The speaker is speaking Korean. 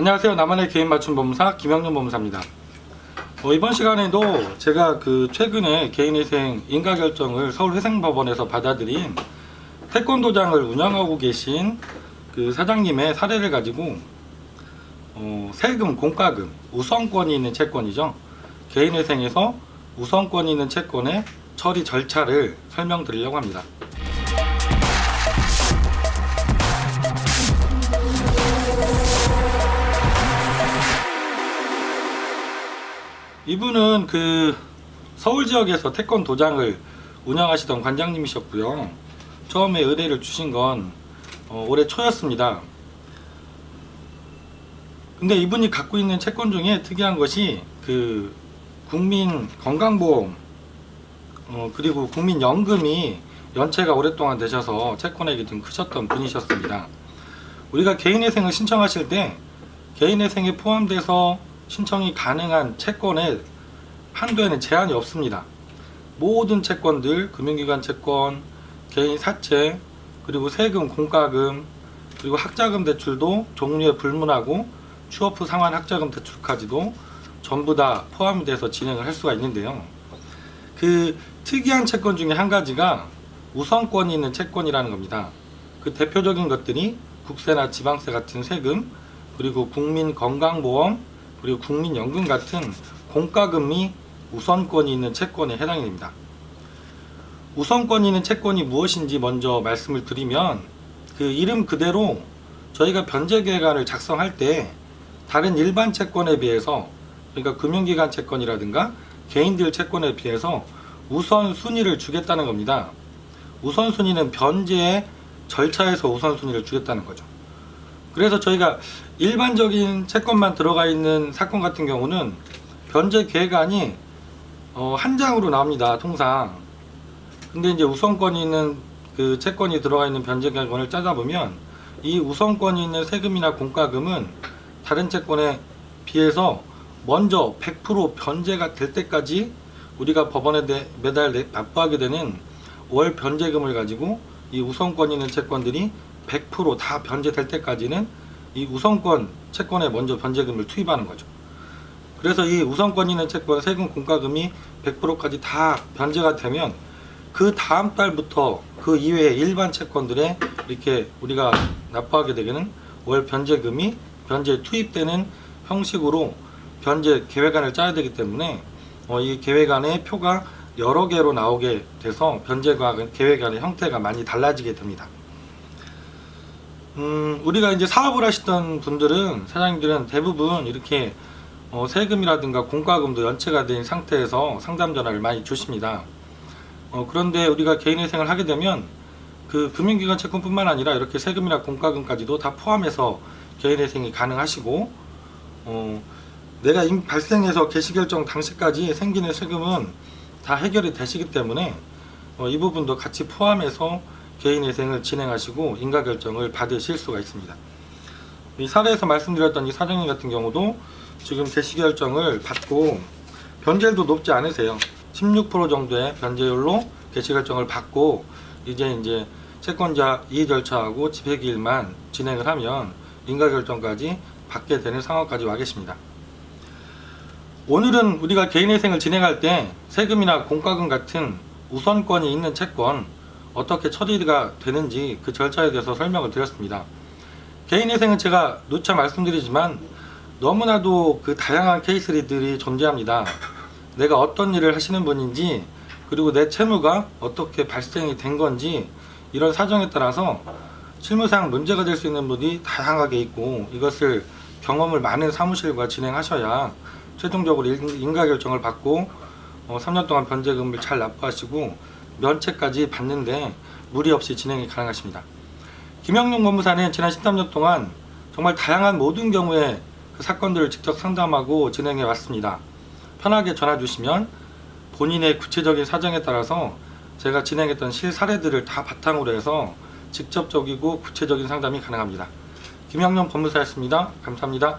안녕하세요. 나만의 개인 맞춤 법무사 김영준 법무사입니다. 어, 이번 시간에도 제가 그 최근에 개인회생 인가결정을 서울회생법원에서 받아들인 태권도장을 운영하고 계신 그 사장님의 사례를 가지고 어, 세금, 공과금, 우선권이 있는 채권이죠. 개인회생에서 우선권이 있는 채권의 처리 절차를 설명드리려고 합니다. 이분은 그 서울 지역에서 태권 도장을 운영하시던 관장님이셨고요. 처음에 의뢰를 주신 건 어, 올해 초였습니다. 근데 이분이 갖고 있는 채권 중에 특이한 것이 그 국민 건강보험 어, 그리고 국민연금이 연체가 오랫동안 되셔서 채권액이 좀 크셨던 분이셨습니다. 우리가 개인회생을 신청하실 때 개인회생에 포함돼서 신청이 가능한 채권의 한도에는 제한이 없습니다. 모든 채권들, 금융기관 채권, 개인 사채, 그리고 세금, 공과금, 그리고 학자금 대출도 종류에 불문하고 취업 후 상환 학자금 대출까지도 전부 다 포함이 돼서 진행을 할 수가 있는데요. 그 특이한 채권 중에 한 가지가 우선권이 있는 채권이라는 겁니다. 그 대표적인 것들이 국세나 지방세 같은 세금, 그리고 국민건강보험, 그리고 국민연금 같은 공과금이 우선권이 있는 채권에 해당이 됩니다. 우선권이 있는 채권이 무엇인지 먼저 말씀을 드리면 그 이름 그대로 저희가 변제계획안을 작성할 때 다른 일반 채권에 비해서 그러니까 금융기관 채권이라든가 개인들 채권에 비해서 우선 순위를 주겠다는 겁니다. 우선 순위는 변제의 절차에서 우선 순위를 주겠다는 거죠. 그래서 저희가 일반적인 채권만 들어가 있는 사건 같은 경우는 변제 계획안이 어, 한 장으로 나옵니다. 통상. 근데 이제 우선권이 있는 그 채권이 들어가 있는 변제 계획안을 짜다 보면 이 우선권이 있는 세금이나 공과금은 다른 채권에 비해서 먼저 100% 변제가 될 때까지 우리가 법원에 대- 매달 내- 납부하게 되는 월 변제금을 가지고 이 우선권 있는 채권들이 100%다 변제될 때까지는 이 우선권 채권에 먼저 변제금을 투입하는 거죠. 그래서 이 우선권 있는 채권 세금 공과금이 100%까지 다 변제가 되면 그 다음 달부터 그 이외의 일반 채권들에 이렇게 우리가 납부하게 되는 월 변제금이 변제 투입되는 형식으로 변제 계획안을 짜야 되기 때문에 어, 이 계획안의 표가 여러 개로 나오게 돼서 변제 계획안의 형태가 많이 달라지게 됩니다. 음, 우리가 이제 사업을 하시던 분들은 사장님들은 대부분 이렇게 어, 세금이라든가 공과금도 연체가 된 상태에서 상담 전화를 많이 주십니다. 어, 그런데 우리가 개인회생을 하게 되면 그 금융기관 채권뿐만 아니라 이렇게 세금이나 공과금까지도 다 포함해서 개인회생이 가능하시고 어, 내가 이미 발생해서 개시결정 당시까지 생기는 세금은 다 해결이 되시기 때문에 어, 이 부분도 같이 포함해서 개인회생을 진행하시고 인가결정을 받으실 수가 있습니다. 이 사례에서 말씀드렸던 이 사장님 같은 경우도 지금 개시결정을 받고 변제율도 높지 않으세요. 16% 정도의 변제율로 개시결정을 받고 이제 이제 채권자 이의 절차하고 집행기일만 진행을 하면 인가결정까지 받게 되는 상황까지 와 계십니다. 오늘은 우리가 개인회생을 진행할 때 세금이나 공과금 같은 우선권이 있는 채권 어떻게 처리가 되는지 그 절차에 대해서 설명을 드렸습니다. 개인회생은 제가 누차 말씀드리지만 너무나도 그 다양한 케이스들이 존재합니다. 내가 어떤 일을 하시는 분인지 그리고 내 채무가 어떻게 발생이 된 건지 이런 사정에 따라서 실무상 문제가 될 수 있는 분이 다양하게 있고 이것을 경험을 많은 사무실과 진행하셔야 최종적으로 인- 인가결정을 받고 어, 3년 동안 변제금을 잘 납부하시고 면책까지 받는데 무리 없이 진행이 가능하십니다. 김영용 법무사는 지난 13년 동안 정말 다양한 모든 경우에 그 사건들을 직접 상담하고 진행해 왔습니다. 편하게 전화 주시면 본인의 구체적인 사정에 따라서 제가 진행했던 실 사례들을 다 바탕으로 해서 직접적이고 구체적인 상담이 가능합니다. 김영용 법무사였습니다. 감사합니다.